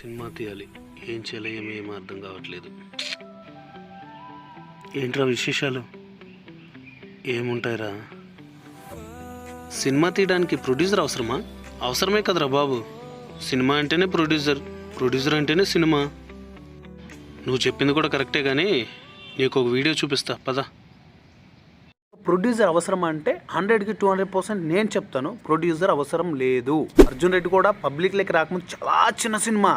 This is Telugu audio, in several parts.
సినిమా తీయాలి. ఏం చేయాలి ఏమీ ఏమీ అర్థం కావట్లేదు. ఏంట్రా విశేషాలు? ఏముంటాయిరా? సినిమా తీయడానికి ప్రొడ్యూసర్ అవసరమా? అవసరమే కదరా బాబు. సినిమా అంటేనే ప్రొడ్యూసర్. ప్రొడ్యూసర్ అంటేనే సినిమా. నువ్వు చెప్పింది కూడా కరెక్టే కానీ నీకు ఒక వీడియో చూపిస్తా. పదా. ప్రొడ్యూసర్ అవసరం అంటే హండ్రెడ్కి టూ హండ్రెడ్ పర్సెంట్ నేను చెప్తాను ప్రొడ్యూసర్ అవసరం లేదు. అర్జున్ రెడ్డి కూడా పబ్లిక్ పబ్లిక్లోకి రాకముందు చాలా చిన్న సినిమా.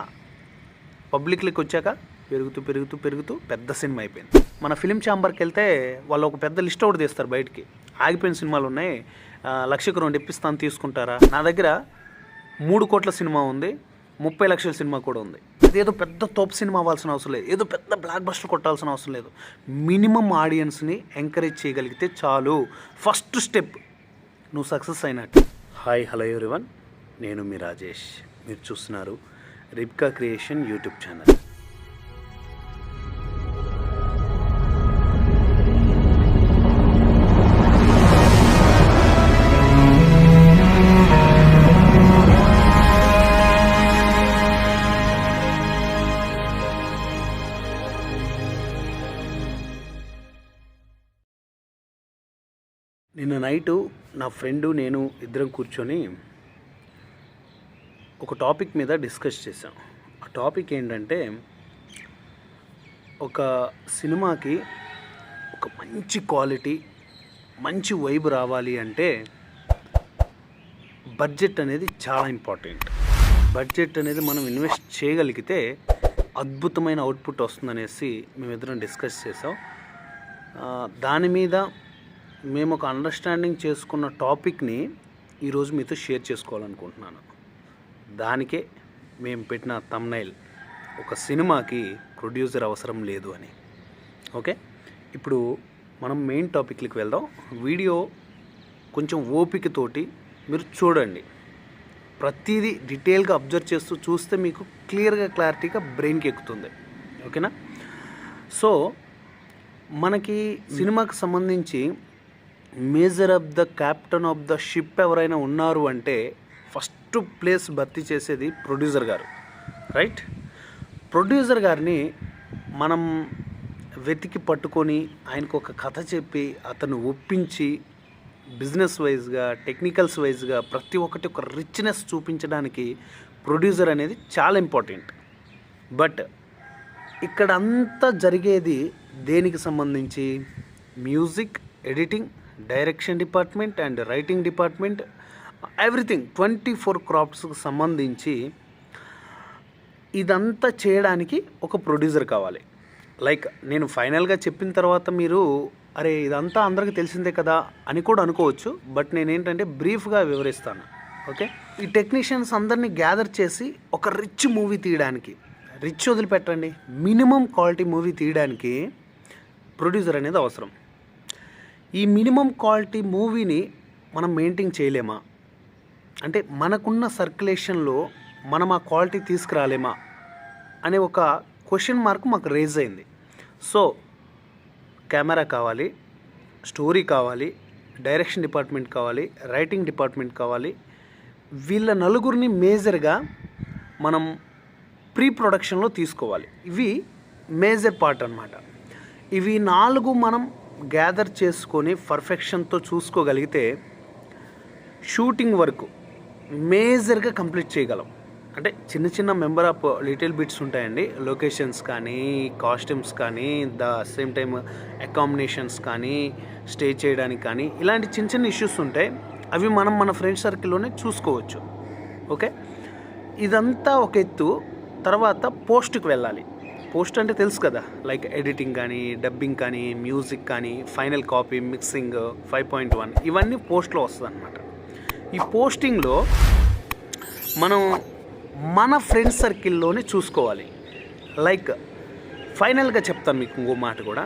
పబ్లిక్ లెక్క వచ్చాక పెరుగుతూ పెరుగుతూ పెరుగుతూ పెద్ద సినిమా అయిపోయింది. మన ఫిలిం ఛాంబర్కి వెళ్తే వాళ్ళు ఒక పెద్ద లిస్ట్ ఒకటి తీస్తారు బయటికి. ఆగిపోయిన సినిమాలు ఉన్నాయి. లక్షకు రెండు ఇప్పిస్తాను తీసుకుంటారా? నా దగ్గర మూడు కోట్ల సినిమా ఉంది. ముప్పై లక్షల సినిమా కూడా ఉంది. ఏదో పెద్ద తోపు సినిమా అవ్వాల్సిన అవసరం లేదు. ఏదో పెద్ద బ్లాక్ బస్టర్ కొట్టాల్సిన అవసరం లేదు. మినిమం ఆడియన్స్ని ఎంకరేజ్ చేయగలిగితే చాలు. ఫస్ట్ స్టెప్ నువ్వు సక్సెస్ అయినట్టు. హాయ్ హలో ఎవరివన్ నేను మీ రాజేష్. మీరు చూస్తున్నారు రిబ్కా క్రియేషన్ యూట్యూబ్ ఛానల్ నైటు నా ఫ్రెండు నేను ఇద్దరం కూర్చొని ఒక టాపిక్ మీద డిస్కస్ చేసాం ఆ టాపిక్ ఏంటంటే ఒక సినిమాకి ఒక మంచి క్వాలిటీ మంచి వైబ్ రావాలి అంటే బడ్జెట్ అనేది చాలా ఇంపార్టెంట్. బడ్జెట్ అనేది మనం ఇన్వెస్ట్ చేయగలిగితే అద్భుతమైన అవుట్పుట్ వస్తుందనేసి మేమిద్దరం డిస్కస్ చేసాం దాని మీద మేము ఒక అండర్స్టాండింగ్ చేసుకున్న టాపిక్ని ఈరోజు మీతో షేర్ చేసుకోవాలనుకుంటున్నాను. దానికే మేము పెట్టిన తమ్నైల్ ఒక సినిమాకి ప్రొడ్యూసర్ అవసరం లేదు అని. ఓకే? ఇప్పుడు మనం మెయిన్ టాపిక్లకి వెళ్దాం. వీడియో కొంచెం ఓపికతోటి మీరు చూడండి. ప్రతిదీ డీటెయిల్గా అబ్జర్వ్ చేస్తూ చూస్తే మీకు క్లియర్గా క్లారిటీగా బ్రెయిన్కి ఎక్కుతుంది. ఓకేనా? సో మనకి సినిమాకి సంబంధించి major of the captain of the ship ఎవరైనా ఉన్నారు అంటే ఫస్ట్ ప్లేస్ భర్తీ చేసేది ప్రొడ్యూసర్ గారు. రైట్? ప్రొడ్యూసర్ గారిని మనం వెతికి పట్టుకొని ఆయనకు ఒక కథ చెప్పి అతను ఒప్పించి బిజినెస్ వైజ్గా టెక్నికల్స్ వైజ్గా ప్రతి ఒక్కటి ఒక రిచ్నెస్ చూపించడానికి ప్రొడ్యూసర్ అనేది చాలా ఇంపార్టెంట్. బట్ ఇక్కడ అంతా జరిగేది దేనికి సంబంధించి? Music editing direction department and writing department everything twenty four క్రాప్స్కి సంబంధించి ఇదంతా చేయడానికి ఒక ప్రొడ్యూసర్ కావాలి. లైక్ నేను ఫైనల్గా చెప్పిన తర్వాత మీరు అరే ఇదంతా అందరికీ తెలిసిందే కదా అని కూడా అనుకోవచ్చు బట్ నేనేంటంటే బ్రీఫ్గా వివరిస్తాను. ఓకే? ఈ టెక్నీషియన్స్ అందరినీ గ్యాదర్ చేసి ఒక రిచ్ మూవీ తీయడానికి రిచ్ వదిలిపెట్టండి మినిమం క్వాలిటీ మూవీ తీయడానికి ప్రొడ్యూసర్ అనేది అవసరం. ఈ మినిమం క్వాలిటీ మూవీని మనం మెయింటైన్ చేయలేమా? అంటే మనకున్న సర్క్యులేషన్లో మనం ఆ క్వాలిటీ తీసుకురాలేమా? అనే ఒక క్వశ్చన్ మార్క్ మాకు రేజ్ అయింది. సో కెమెరా కావాలి స్టోరీ కావాలి డైరెక్షన్ డిపార్ట్మెంట్ కావాలి రైటింగ్ డిపార్ట్మెంట్ కావాలి. వీళ్ళ నలుగురిని మేజర్గా మనం ప్రీ ప్రొడక్షన్లో తీసుకోవాలి. ఇవి మేజర్ పార్ట్ అన్నమాట. ఇవి నాలుగు మనం గ్యాదర్ చేసుకొని పర్ఫెక్షన్తో చూసుకోగలిగితే షూటింగ్ వరకు మేజర్గా కంప్లీట్ చేయగలం. అంటే చిన్న చిన్న మెంబర్ ఆఫ్ లిటిల్ బిట్స్ ఉంటాయండి. లొకేషన్స్ కానీ కాస్ట్యూమ్స్ కానీ ద సేమ్ టైమ్ అకామినేషన్స్ కానీ స్టే చేయడానికి కానీ ఇలాంటి చిన్న చిన్న ఇష్యూస్ ఉంటాయి. అవి మనం మన ఫ్రెండ్ సర్కిల్లోనే చూసుకోవచ్చు. ఓకే ఇదంతా ఒక ఎత్తు. తర్వాత పోస్ట్కి వెళ్ళాలి. పోస్ట్ అంటే తెలుసు కదా. లైక్ ఎడిటింగ్ కానీ డబ్బింగ్ కానీ మ్యూజిక్ కానీ final copy mixing five point one ఇవన్నీ పోస్ట్లో వస్తుంది అనమాట ఈ పోస్టింగ్లో మనం మన ఫ్రెండ్ సర్కిల్లోనే చూసుకోవాలి. లైక్ ఫైనల్గా చెప్తాను మీకు ఇంకో మాట కూడా.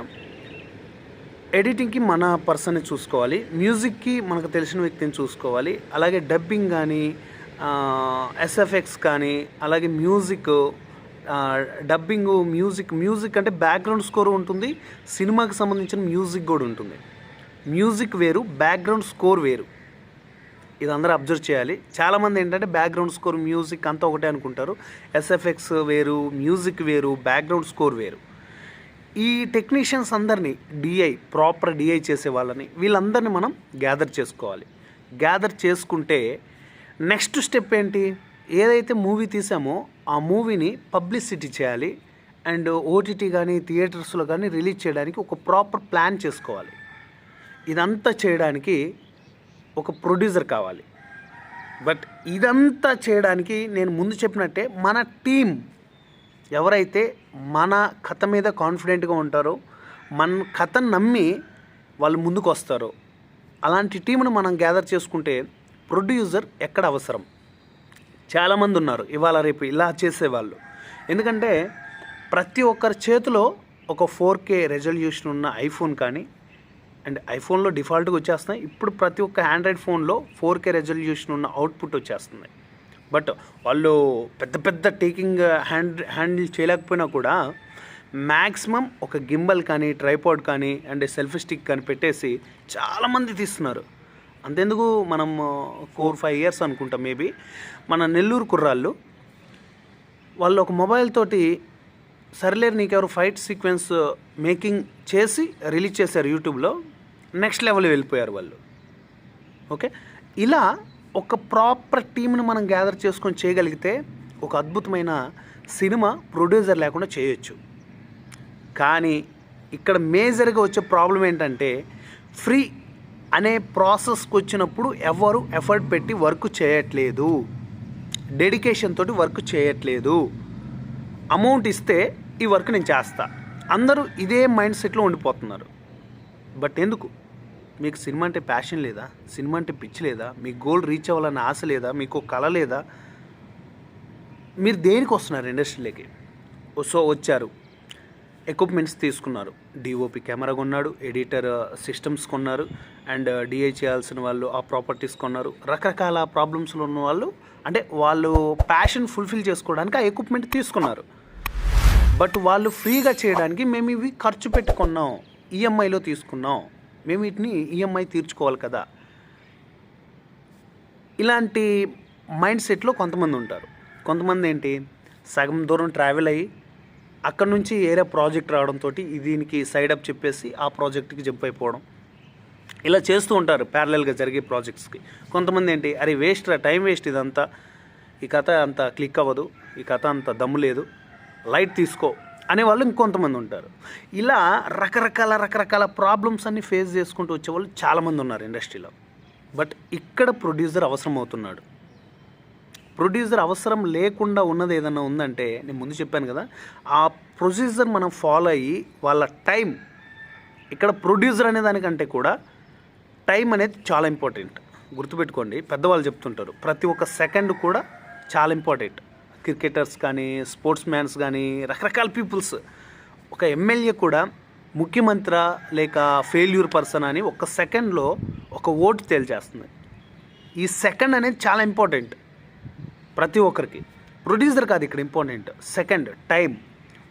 ఎడిటింగ్కి మన పర్సన్ని చూసుకోవాలి. మ్యూజిక్కి మనకు తెలిసిన వ్యక్తిని చూసుకోవాలి. అలాగే డబ్బింగ్ కానీ ఎస్ఎఫ్ఎక్స్ కానీ అలాగే మ్యూజిక్ డబ్బింగ్ మ్యూజిక్ మ్యూజిక్ అంటే బ్యాక్గ్రౌండ్ స్కోర్ ఉంటుంది. సినిమాకి సంబంధించిన మ్యూజిక్ కూడా ఉంటుంది. మ్యూజిక్ వేరు బ్యాక్గ్రౌండ్ స్కోర్ వేరు. ఇది అందరూ అబ్జర్వ్ చేయాలి. చాలామంది ఏంటంటే బ్యాక్గ్రౌండ్ స్కోర్ మ్యూజిక్ అంతా ఒకటే అనుకుంటారు. ఎస్ఎఫ్ఎక్స్ వేరు మ్యూజిక్ వేరు బ్యాక్గ్రౌండ్ స్కోర్ వేరు. ఈ టెక్నీషియన్స్ అందరినీ డిఐ ప్రాపర్ డిఐ చేసే వాళ్ళని వీళ్ళందరినీ మనం గ్యాదర్ చేసుకోవాలి. గ్యాదర్ చేసుకుంటే నెక్స్ట్ స్టెప్ ఏంటి? ఏదైతే మూవీ తీసామో ఆ మూవీని పబ్లిసిటీ చేయాలి అండ్ ఓటీటీ కానీ థియేటర్స్లో కానీ రిలీజ్ చేయడానికి ఒక ప్రాపర్ ప్లాన్ చేసుకోవాలి. ఇదంతా చేయడానికి ఒక ప్రొడ్యూసర్ కావాలి. బట్ ఇదంతా చేయడానికి నేను ముందు చెప్పినట్టే మన టీం ఎవరైతే మన కథ మీద కాన్ఫిడెంట్గా ఉంటారో మన కథను నమ్మి వాళ్ళు ముందుకు వస్తారో అలాంటి టీంను మనం గ్యాదర్ చేసుకుంటే ప్రొడ్యూసర్ ఎక్కడ అవసరం? చాలామంది ఉన్నారు. ఇవాళ రేపు ఇలా చేసేవాళ్ళు. ఎందుకంటే ప్రతి ఒక్కరి చేతిలో ఒక ఫోర్ కే రెజల్యూషన్ ఉన్న ఐఫోన్ కానీ అండ్ ఐఫోన్లో డిఫాల్ట్గా వచ్చేస్తున్నాయి. ఇప్పుడు ప్రతి ఒక్క ఆండ్రాయిడ్ ఫోన్లో ఫోర్ కే రెజల్యూషన్ ఉన్న అవుట్పుట్ వచ్చేస్తుంది బట్ వాళ్ళు పెద్ద పెద్ద టేకింగ్ హ్యాండ్ హ్యాండిల్ చేయలేకపోయినా కూడా మ్యాక్సిమం ఒక గింబల్ కానీ ట్రైపాడ్ కానీ అండ్ సెల్ఫీ స్టిక్ కానీ పెట్టేసి చాలామంది తీస్తున్నారు. అంతెందుకు మనం ఫోర్ ఫైవ్ ఇయర్స్ అనుకుంటాం మేబీ మన నెల్లూరు కుర్రాళ్ళు వాళ్ళు ఒక మొబైల్ తోటి Sarileru Neekevvaru fight sequence making చేసి రిలీజ్ చేశారు యూట్యూబ్లో నెక్స్ట్ లెవెల్ వెళ్ళిపోయారు వాళ్ళు. ఓకే? ఇలా ఒక ప్రాపర్ టీంని మనం గ్యాదర్ చేసుకొని చేయగలిగితే ఒక అద్భుతమైన సినిమా ప్రొడ్యూసర్ లేకుండా చేయొచ్చు. కానీ ఇక్కడ మేజర్గా వచ్చే ప్రాబ్లం ఏంటంటే ఫ్రీ అనే ప్రాసెస్కి వచ్చినప్పుడు ఎవరు ఎఫర్ట్ పెట్టి వర్క్ చేయట్లేదు. డెడికేషన్ తోటి వర్క్ చేయట్లేదు. అమౌంట్ ఇస్తే ఈ వర్క్ నేను చేస్తా. అందరూ ఇదే మైండ్ సెట్లో ఉండిపోతున్నారు. బట్ ఎందుకు? మీకు సినిమా అంటే ప్యాషన్ లేదా? సినిమా అంటే పిచ్చి లేదా? మీ గోల్ రీచ్ అవ్వాలన్న ఆశ లేదా? మీకు కళ లేదా? మీరు దేనికి వస్తున్నారు ఇండస్ట్రీలోకి సో వచ్చారు. ఎక్విప్మెంట్స్ తీసుకున్నారు. డిఓపి కెమెరా కొన్నాడు ఎడిటర్ సిస్టమ్స్ uh, కొన్నారు అండ్ డిఐ uh, చేయాల్సిన వాళ్ళు ఆ ప్రాపర్టీస్ కొన్నారు. రకరకాల ప్రాబ్లమ్స్లో ఉన్న వాళ్ళు అంటే వాళ్ళు ప్యాషన్ ఫుల్ఫిల్ చేసుకోవడానికి ఆ ఎక్విప్మెంట్ తీసుకున్నారు. బట్ వాళ్ళు ఫ్రీగా చేయడానికి మేము ఇవి ఖర్చు పెట్టుకున్నాం ఈఎంఐలో తీసుకున్నాం. మేము వీటిని ఈఎంఐ తీర్చుకోవాలి కదా. ఇలాంటి మైండ్ సెట్లో కొంతమంది ఉంటారు. కొంతమంది ఏంటి? సగం దూరం ట్రావెల్ అయ్యి అక్కడ నుంచి ఏరే ప్రాజెక్ట్ రావడంతో దీనికి సైడ్ అప్ చెప్పేసి ఆ ప్రాజెక్ట్కి జంప్ అయిపోవడం. ఇలా చేస్తూ ఉంటారు ప్యారలల్గా జరిగే ప్రాజెక్ట్స్కి. కొంతమంది ఏంటి అరే వేస్ట్ రా టైం వేస్ట్ ఇదంతా. ఈ కథ అంత క్లిక్ అవ్వదు ఈ కథ అంత దమ్ము లేదు లైట్ తీసుకో అనేవాళ్ళు ఇంకొంతమంది ఉంటారు. ఇలా రకరకాల రకరకాల ప్రాబ్లమ్స్ అన్ని ఫేస్ చేసుకుంటూ వచ్చేవాళ్ళు చాలామంది ఉన్నారు ఇండస్ట్రీలో. బట్ ఇక్కడ ప్రొడ్యూసర్ అవసరం అవుతున్నాడు ప్రొడ్యూసర్ అవసరం లేకుండా ఉన్నది ఏదైనా ఉందంటే నేను ముందు చెప్పాను కదా ఆ ప్రొసీజర్ మనం ఫాలో అయ్యి వాళ్ళ టైం ఇక్కడ ప్రొడ్యూసర్ అనే దానికంటే కూడా టైం అనేది చాలా ఇంపార్టెంట్. గుర్తుపెట్టుకోండి పెద్దవాళ్ళు చెప్తుంటారు ప్రతి ఒక్క సెకండ్ కూడా చాలా ఇంపార్టెంట్. క్రికెటర్స్ కానీ స్పోర్ట్స్ మ్యాన్స్ కానీ రకరకాల పీపుల్స్. ఒక ఎమ్మెల్యే కూడా ముఖ్యమంత్రి లేక ఫెయిల్యూర్ పర్సన్ అని ఒక సెకండ్లో ఒక ఓటు తేల్చేస్తుంది. ఈ సెకండ్ అనేది చాలా ఇంపార్టెంట్. ప్రతి ఒక్కరికి. ప్రొడ్యూసర్ కాదు ఇక్కడ ఇంపార్టెంట్. సెకండ్ టైం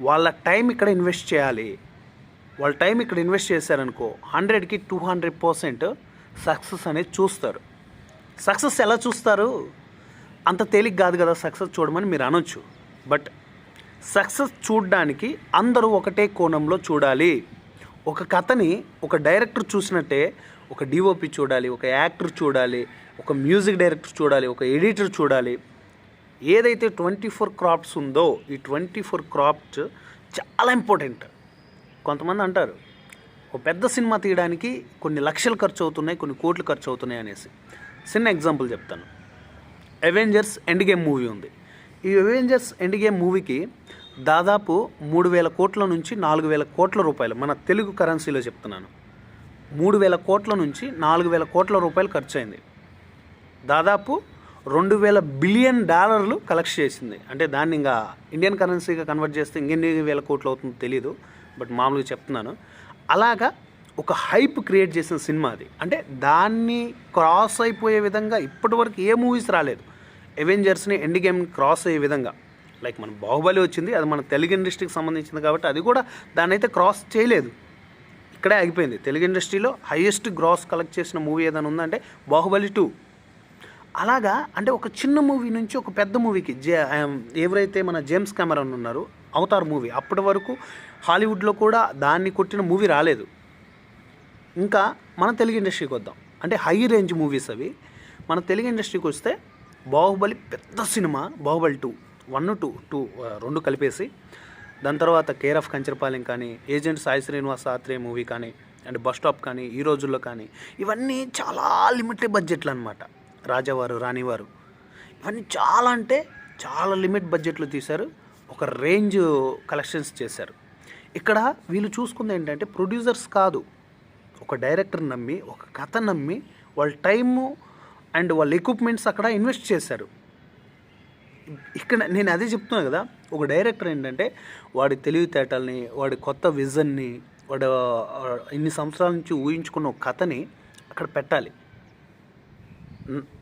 వాళ్ళ టైం ఇక్కడ ఇన్వెస్ట్ చేయాలి. వాళ్ళ టైం ఇక్కడ ఇన్వెస్ట్ చేశారనుకో హండ్రెడ్కి టూ హండ్రెడ్ పర్సెంట్ సక్సెస్ అనేది చూస్తారు. సక్సెస్ ఎలా చూస్తారు? అంత తేలిక కాదు కదా సక్సెస్ చూడమని మీరు అనొచ్చు. బట్ సక్సెస్ చూడడానికి అందరూ ఒకటే కోణంలో చూడాలి. ఒక కథని ఒక డైరెక్టర్ చూసినట్టే ఒక డిఓపి చూడాలి ఒక యాక్టర్ చూడాలి ఒక మ్యూజిక్ డైరెక్టర్ చూడాలి ఒక ఎడిటర్ చూడాలి. ఏదైతే ట్వంటీ ఫోర్ క్రాప్స్ ఉందో ఈ ట్వంటీ ఫోర్ క్రాప్స్ చాలా ఇంపార్టెంట్ కొంతమంది అంటారు ఒక పెద్ద సినిమా తీయడానికి కొన్ని లక్షలు ఖర్చు అవుతున్నాయి కొన్ని కోట్లు ఖర్చు అవుతున్నాయి అనేసి. చిన్న ఎగ్జాంపుల్ చెప్తాను. అవెంజర్స్ ఎండ్ గేమ్ మూవీ ఉంది. ఈ అవెంజర్స్ ఎండ్ గేమ్ మూవీకి దాదాపు మూడు వేల కోట్ల నుంచి నాలుగు వేల కోట్ల రూపాయలు మన తెలుగు కరెన్సీలో చెప్తున్నాను. మూడు వేల కోట్ల నుంచి నాలుగు వేల కోట్ల రూపాయలు ఖర్చు అయింది. దాదాపు రెండు వేల బిలియన్ డాలర్లు కలెక్ట్ చేసింది. అంటే దాన్ని ఇంకా ఇండియన్ కరెన్సీగా కన్వర్ట్ చేస్తే ఇంకెన్ని వేల కోట్లు అవుతుందో తెలియదు బట్ మామూలుగా చెప్తున్నాను. అలాగా ఒక హైప్ క్రియేట్ చేసిన సినిమా అది. అంటే దాన్ని క్రాస్ అయిపోయే విధంగా ఇప్పటివరకు ఏ మూవీస్ రాలేదు. ఎవెంజర్స్ని ఎండ్ గేమ్ క్రాస్ అయ్యే విధంగా. లైక్ మన బాహుబలి వచ్చింది అది మన తెలుగు ఇండస్ట్రీకి సంబంధించింది కాబట్టి అది కూడా దాన్ని అయితే క్రాస్ చేయలేదు. ఇక్కడే ఆగిపోయింది. తెలుగు ఇండస్ట్రీలో హైయెస్ట్ గ్రాస్ కలెక్ట్ చేసిన మూవీ ఏదైనా ఉందంటే బాహుబలి టూ. అలాగా అంటే ఒక చిన్న మూవీ నుంచి ఒక పెద్ద మూవీకి జే ఎవరైతే మన జేమ్స్ కెమెరాన్ ఉన్నారో అవతార్ మూవీ అప్పటి వరకు హాలీవుడ్లో కూడా దాన్ని కొట్టిన మూవీ రాలేదు. ఇంకా మన తెలుగు ఇండస్ట్రీకి వద్దాం. అంటే హై రేంజ్ మూవీస్ అవి. మన తెలుగు ఇండస్ట్రీకి వస్తే బాహుబలి పెద్ద cinema Baahubali two one two two రెండు కలిపేసి. దాని తర్వాత కేర్ ఆఫ్ కంచరపాలెం కానీ ఏజెంట్ సాయి శ్రీనివాస్ ఆత్రేయ మూవీ కానీ అండ్ బస్ స్టాప్ కానీ ఈ రోజుల్లో కానీ ఇవన్నీ చాలా లిమిటెడ్ బడ్జెట్లు అనమాట రాజావారు రాణివారు. ఇవన్నీ చాలా అంటే చాలా లిమిట్ బడ్జెట్లో తీశారు. ఒక రేంజ్ కలెక్షన్స్ చేశారు. ఇక్కడ వీళ్ళు చూసుకుంది ఏంటంటే ప్రొడ్యూసర్స్ కాదు. ఒక డైరెక్టర్ నమ్మి ఒక కథ నమ్మి వాళ్ళ టైము అండ్ వాళ్ళ ఎక్విప్మెంట్స్ అక్కడ ఇన్వెస్ట్ చేశారు. ఇక్కడ నేను అదే చెప్తున్నా కదా ఒక డైరెక్టర్ ఏంటంటే వాడి తెలివితేటల్ని వాడి కొత్త విజన్ని వాడు ఇన్ని సంవత్సరాల నుంచి ఊహించుకున్న ఒక కథని అక్కడ పెట్టాలి.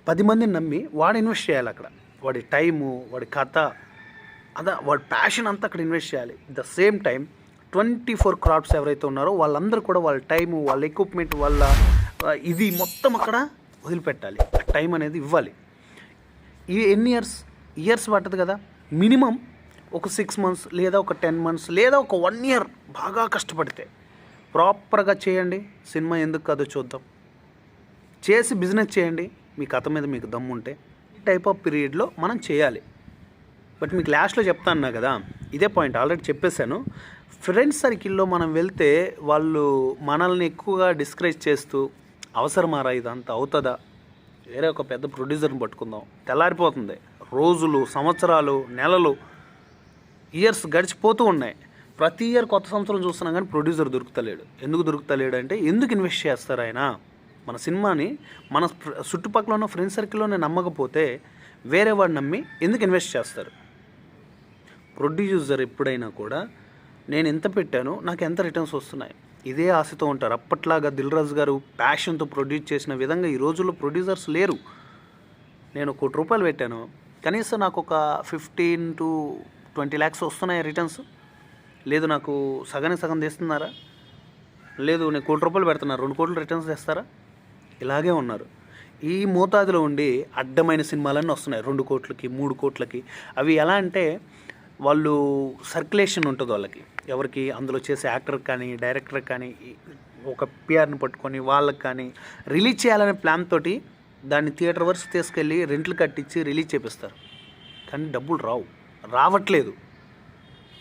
పది మందిని నమ్మి వాడు ఇన్వెస్ట్ చేయాలి అక్కడ. వాడి టైము వాడి కథ అదా వాడి ప్యాషన్ అంతా అక్కడ ఇన్వెస్ట్ చేయాలి. The same time twenty four crafts ఎవరైతే ఉన్నారో వాళ్ళందరూ కూడా వాళ్ళ టైము వాళ్ళ ఎక్విప్మెంట్ వాళ్ళ ఇది మొత్తం అక్కడ వదిలిపెట్టాలి. ఆ టైం అనేది ఇవ్వాలి. ఈ ఎన్ని ఇయర్స్ ఇయర్స్ పట్టదు కదా. మినిమం ఒక సిక్స్ మంత్స్ లేదా ఒక టెన్ మంత్స్ లేదా ఒక వన్ ఇయర్ బాగా కష్టపడితే ప్రాపర్గా చేయండి. సినిమా ఎందుకు కాదో చూద్దాం. చేసి బిజినెస్ చేయండి. మీ కథ మీద మీకు దమ్ము ఉంటే టైప్ ఆఫ్ పీరియడ్లో మనం చేయాలి. బట్ మీకు లాస్ట్లో చెప్తాను కదా ఇదే పాయింట్ ఆల్రెడీ చెప్పేశాను. ఫ్రెండ్స్ సర్కిల్లో మనం వెళ్తే వాళ్ళు మనల్ని ఎక్కువగా డిస్కరేజ్ చేస్తూ అవసరమారా ఇదంతా? అవుతుందా? వేరే ఒక పెద్ద ప్రొడ్యూసర్ని పట్టుకుందాం. తెల్లారిపోతుంది. రోజులు సంవత్సరాలు నెలలు ఇయర్స్ గడిచిపోతూ ఉన్నాయి. ప్రతి ఇయర్ కొత్త సంవత్సరం చూస్తున్నాం కానీ ప్రొడ్యూసర్ దొరుకుతలేడు. ఎందుకు దొరుకుతలేడు అంటే ఎందుకు ఇన్వెస్ట్ చేస్తారు ఆయన? మన సినిమాని మన చుట్టుపక్కల ఉన్న ఫ్రెండ్ సర్కిల్లోనే నమ్మకపోతే వేరే వాడు నమ్మి ఎందుకు ఇన్వెస్ట్ చేస్తారు? ప్రొడ్యూసర్ ఎప్పుడైనా కూడా నేను ఎంత పెట్టాను నాకు ఎంత రిటర్న్స్ వస్తున్నాయి. ఇదే ఆశతో ఉంటారు. అప్పట్లాగా దిల్రాజు గారు ప్యాషన్తో ప్రొడ్యూస్ చేసిన విధంగా ఈ రోజుల్లో ప్రొడ్యూసర్స్ లేరు. నేను కోటి రూపాయలు పెట్టాను. కనీసం నాకు ఒక ఫిఫ్టీన్ టు ట్వంటీ ల్యాక్స్ వస్తున్నాయి రిటర్న్స్ లేదు నాకు సగానికి సగం తీస్తున్నారా? లేదు నేను కోటి రూపాయలు పెడుతున్నా. రెండు కోట్లు రిటర్న్స్ తెస్తారా? ఇలాగే ఉన్నారు. ఈ మోతాదులో ఉండి అడ్డమైన సినిమాలన్నీ వస్తున్నాయి. రెండు కోట్లకి మూడు కోట్లకి. అవి ఎలా అంటే వాళ్ళు సర్క్యులేషన్ ఉంటుంది వాళ్ళకి. ఎవరికి అందులో చేసే యాక్టర్ కానీ డైరెక్టర్ కానీ ఒక పిఆర్ని పట్టుకొని వాళ్ళకి కానీ రిలీజ్ చేయాలనే ప్లాన్ తోటి దాన్ని థియేటర్ వరకు తీసుకెళ్ళి రెంట్లు కట్టించి రిలీజ్ చేపిస్తారు. కానీ డబ్బులు రావు. రావట్లేదు.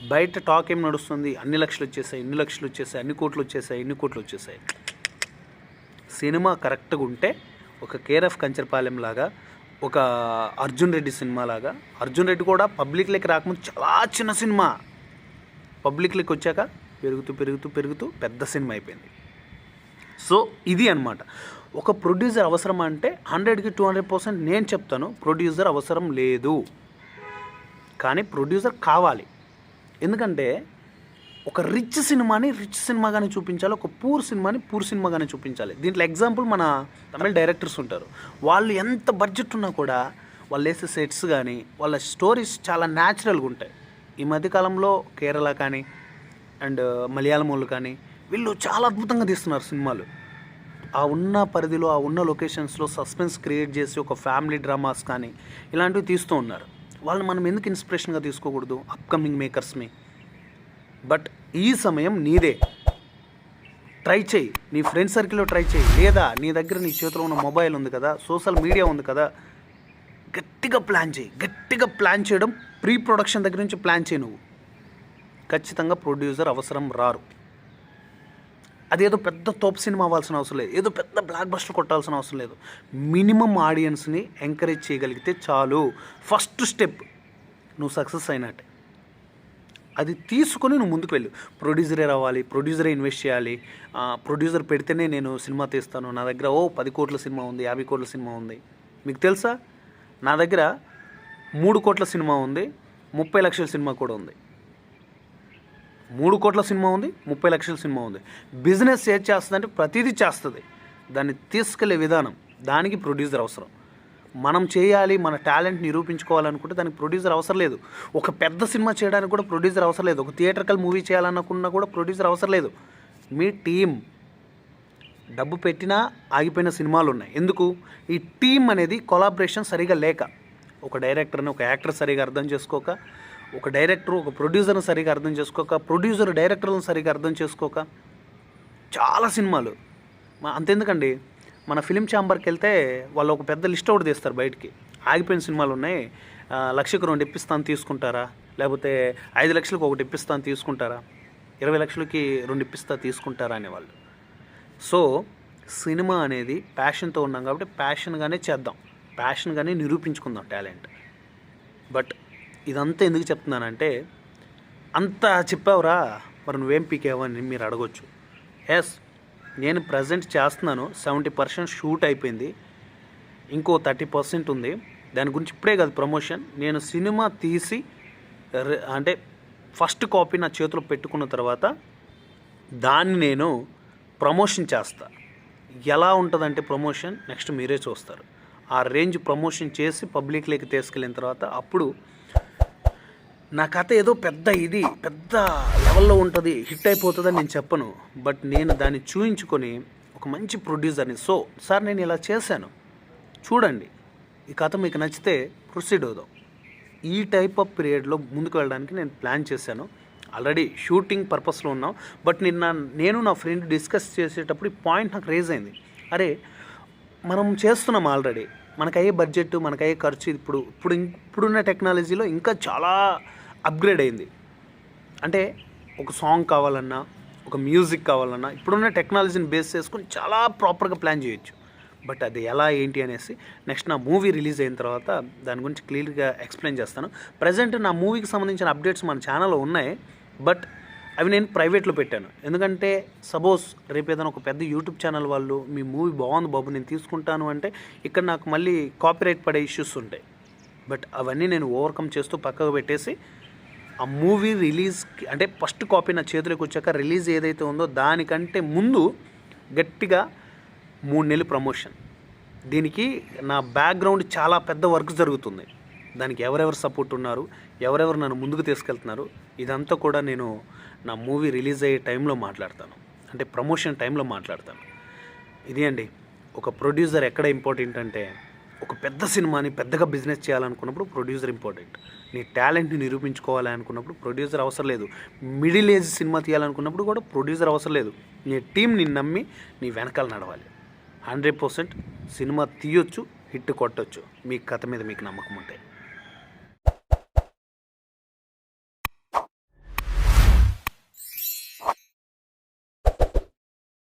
బయట టాక్ ఏం నడుస్తుంది? అన్ని లక్షలు వచ్చేసాయి ఇన్ని లక్షలు వచ్చేసాయి అన్ని కోట్లు వచ్చేసాయి ఇన్ని కోట్లు వచ్చేసాయి. సినిమా కరెక్ట్గా ఉంటే ఒక కేఆర్ఎఫ్ ఆఫ్ కంచరపాలెం లాగా ఒక అర్జున్ రెడ్డి సినిమా లాగా అర్జున్ రెడ్డి కూడా పబ్లిక్లోకి రాకముందు చాలా చిన్న సినిమా. పబ్లిక్లోకి వచ్చాక పెరుగుతూ పెరుగుతూ పెరుగుతూ పెద్ద సినిమా అయిపోయింది. సో ఇది అనమాట ఒక ప్రొడ్యూసర్ అవసరం అంటే హండ్రెడ్కి టూ హండ్రెడ్ పర్సెంట్ నేను చెప్తాను ప్రొడ్యూసర్ అవసరం లేదు. కానీ ప్రొడ్యూసర్ కావాలి. ఎందుకంటే ఒక రిచ్ సినిమాని రిచ్ సినిమాగానే చూపించాలి ఒక పూర్ సినిమాని పూర్ సినిమాగానే చూపించాలి. దీంట్లో ఎగ్జాంపుల్ మన తమిళ డైరెక్టర్స్ ఉంటారు. వాళ్ళు ఎంత బడ్జెట్ ఉన్నా కూడా వాళ్ళు వేసే సెట్స్ కానీ వాళ్ళ స్టోరీస్ చాలా న్యాచురల్గా ఉంటాయి. ఈ మధ్యకాలంలో కేరళ కానీ అండ్ మలయాళం వాళ్ళు కానీ వీళ్ళు చాలా అద్భుతంగా తీస్తున్నారు సినిమాలు. ఆ ఉన్న పరిధిలో ఆ ఉన్న లొకేషన్స్లో సస్పెన్స్ క్రియేట్ చేసి ఒక ఫ్యామిలీ డ్రామాస్ కానీ ఇలాంటివి తీస్తూ ఉన్నారు. వాళ్ళని మనం ఎందుకు ఇన్స్పిరేషన్గా తీసుకోకూడదు? అప్కమింగ్ మేకర్స్ని బట్ ఈ సమయం నీదే. ట్రై చేయి. నీ ఫ్రెండ్ సర్కిల్లో ట్రై చేయి. లేదా నీ దగ్గర నీ చేతిలో ఉన్న మొబైల్ ఉంది కదా సోషల్ మీడియా ఉంది కదా గట్టిగా ప్లాన్ చేయి. గట్టిగా ప్లాన్ చేయడం ప్రీ ప్రొడక్షన్ దగ్గర నుంచి ప్లాన్ చేయి నువ్వు. ఖచ్చితంగా ప్రొడ్యూసర్ అవసరం రారు. అదేదో పెద్ద తోపు సినిమా అవ్వాల్సిన అవసరం లేదు. ఏదో పెద్ద బ్లాక్ బస్టర్ కొట్టాల్సిన అవసరం లేదు. మినిమం ఆడియన్స్ని ఎంకరేజ్ చేయగలిగితే చాలు. ఫస్ట్ స్టెప్ నువ్వు సక్సెస్ అయినట్టే. అది తీసుకొని నువ్వు ముందుకు వెళ్ళు. ప్రొడ్యూసరే రావాలి ప్రొడ్యూసరే ఇన్వెస్ట్ చేయాలి ప్రొడ్యూసర్ పెడితేనే నేను సినిమా తీస్తాను. నా దగ్గర ఓ పది కోట్ల సినిమా ఉంది యాభై కోట్ల సినిమా ఉంది. మీకు తెలుసా? నా దగ్గర మూడు కోట్ల సినిమా ఉంది ముప్పై లక్షల సినిమా కూడా ఉంది. మూడు కోట్ల సినిమా ఉంది ముప్పై లక్షల సినిమా ఉంది. బిజినెస్ ఏది చేస్తుందంటే ప్రతిదీ చేస్తుంది. దాన్ని తీసుకెళ్ళే విధానం దానికి ప్రొడ్యూసర్ అవసరం. మనం చేయాలి మన టాలెంట్ నిరూపించుకోవాలనుకుంటే దానికి ప్రొడ్యూసర్ అవసరం లేదు. ఒక పెద్ద సినిమా చేయడానికి కూడా ప్రొడ్యూసర్ అవసరం లేదు. ఒక థియేటర్కల్ మూవీ చేయాలనుకున్నా కూడా ప్రొడ్యూసర్ అవసరం లేదు. మీ టీం డబ్బు పెట్టినా ఆగిపోయిన సినిమాలు ఉన్నాయి. ఎందుకు? ఈ టీం అనేది కొలాబరేషన్ సరిగా లేక ఒక డైరెక్టర్ని ఒక యాక్టర్ సరిగా అర్థం చేసుకోక ఒక డైరెక్టర్ ఒక ప్రొడ్యూసర్ని సరిగా అర్థం చేసుకోక ప్రొడ్యూసర్ డైరెక్టర్ని సరిగా అర్థం చేసుకోక చాలా సినిమాలు. అంతెందుకండి? మన ఫిలిం ఛాంబర్కి వెళ్తే వాళ్ళు ఒక పెద్ద లిస్ట్ ఒకటి తీస్తారు బయటికి. ఆగిపోయిన సినిమాలు ఉన్నాయి లక్షకు రెండు ఇప్పిస్తాను తీసుకుంటారా? లేకపోతే ఐదు లక్షలకు ఒకటి ఇప్పిస్తాను తీసుకుంటారా? ఇరవై లక్షలకి రెండు ఇప్పిస్తా తీసుకుంటారా అనేవాళ్ళు. సో సినిమా అనేది ప్యాషన్తో ఉన్నాం కాబట్టి ప్యాషన్గానే చేద్దాం. ప్యాషన్గానే నిరూపించుకుందాం టాలెంట్. బట్ ఇదంతా ఎందుకు చెప్తున్నానంటే అంత చెప్పావురా మరి నువ్వేం పీకేవని మీరు అడగొచ్చు. ఎస్ నేను ప్రజెంట్ చేస్తున్నాను సెవెంటీ పర్సెంట్ షూట్ అయిపోయింది. ఇంకో థర్టీ పర్సెంట్ ఉంది. దాని గురించి ఇప్పుడే కాదు ప్రమోషన్ నేను సినిమా తీసి అంటే ఫస్ట్ కాపీ నా చేతిలో పెట్టుకున్న తర్వాత దాన్ని నేను ప్రమోషన్ చేస్తా. ఎలా ఉంటుందంటే ప్రమోషన్ నెక్స్ట్ మీరే చూస్తారు. ఆ రేంజ్ ప్రమోషన్ చేసి పబ్లిక్లోకి తీసుకెళ్ళిన తర్వాత అప్పుడు నా కథ ఏదో పెద్ద ఇది పెద్ద లెవెల్లో ఉంటుంది హిట్ అయిపోతుందని నేను చెప్పను. బట్ నేను దాన్ని చూయించుకొని ఒక మంచి ప్రొడ్యూసర్ని. సో సార్ నేను ఇలా చేశాను. చూడండి ఈ కథ మీకు నచ్చితే ప్రొసీడ్ అవుదాం. ఈ టైప్ ఆఫ్ పీరియడ్లో ముందుకు వెళ్ళడానికి నేను ప్లాన్ చేశాను. ఆల్రెడీ షూటింగ్ పర్పస్లో ఉన్నాం. బట్ నిన్న నేను నా ఫ్రెండ్ డిస్కస్ చేసేటప్పుడు ఈ పాయింట్ నాకు రేజ్ అయింది. అరే మనం చేస్తున్నాం ఆల్రెడీ. మనకయ్యే బడ్జెట్ మనకయ్యే ఖర్చు ఇప్పుడు ఇప్పుడు ఇప్పుడున్న టెక్నాలజీలో ఇంకా చాలా అప్గ్రేడ్ అయింది. అంటే ఒక సాంగ్ కావాలన్నా ఒక మ్యూజిక్ కావాలన్నా ఇప్పుడున్న టెక్నాలజీని బేస్ చేసుకొని చాలా ప్రాపర్గా ప్లాన్ చేయొచ్చు. బట్ అది ఎలా ఏంటి అనేసి నెక్స్ట్ నా మూవీ రిలీజ్ అయిన తర్వాత దాని గురించి క్లియర్గా ఎక్స్ప్లెయిన్ చేస్తాను. ప్రజెంట్ నా మూవీకి సంబంధించిన అప్డేట్స్ మన ఛానల్లో ఉన్నాయి. బట్ అవి నేను ప్రైవేట్లో పెట్టాను. ఎందుకంటే సపోజ్ రేపు ఏదైనా ఒక పెద్ద యూట్యూబ్ ఛానల్ వాళ్ళు మీ మూవీ బాగుంది బాబు నేను తీసుకుంటాను అంటే ఇక్కడ నాకు మళ్ళీ కాపీరైట్ పడే ఇష్యూస్ ఉంటాయి. బట్ అవన్నీ నేను ఓవర్కమ్ చేస్తూ పక్కకు పెట్టేసి ఆ మూవీ రిలీజ్ అంటే ఫస్ట్ కాపీ నా చేతిలోకి వచ్చాక రిలీజ్ ఏదైతే ఉందో దానికంటే ముందు గట్టిగా మూడు నెలలు ప్రమోషన్. దీనికి నా బ్యాక్గ్రౌండ్ చాలా పెద్ద వర్క్ జరుగుతుంది. దానికి ఎవరెవరు సపోర్ట్ ఉన్నారు ఎవరెవరు నన్ను ముందుకు తీసుకెళ్తున్నారు ఇదంతా కూడా నేను నా మూవీ రిలీజ్ అయ్యే టైంలో మాట్లాడతాను. అంటే ప్రమోషన్ టైంలో మాట్లాడతాను. ఇది అండి. ఒక ప్రొడ్యూసర్ ఎక్కడ ఇంపార్టెంట్ అంటే ఒక పెద్ద సినిమాని పెద్దగా బిజినెస్ చేయాలనుకున్నప్పుడు ప్రొడ్యూసర్ ఇంపార్టెంట్. నీ టాలెంట్ని నిరూపించుకోవాలి అనుకున్నప్పుడు ప్రొడ్యూసర్ అవసరం లేదు. మిడిల్ ఏజ్ సినిమా తీయాలనుకున్నప్పుడు కూడా ప్రొడ్యూసర్ అవసరం లేదు. నీ టీం నిన్ను నమ్మి నీ వెనకాల నడవాలి. హండ్రెడ్ పర్సెంట్ సినిమా తీయొచ్చు హిట్ కొట్టొచ్చు. మీ కథ మీద మీకు నమ్మకం ఉంటే.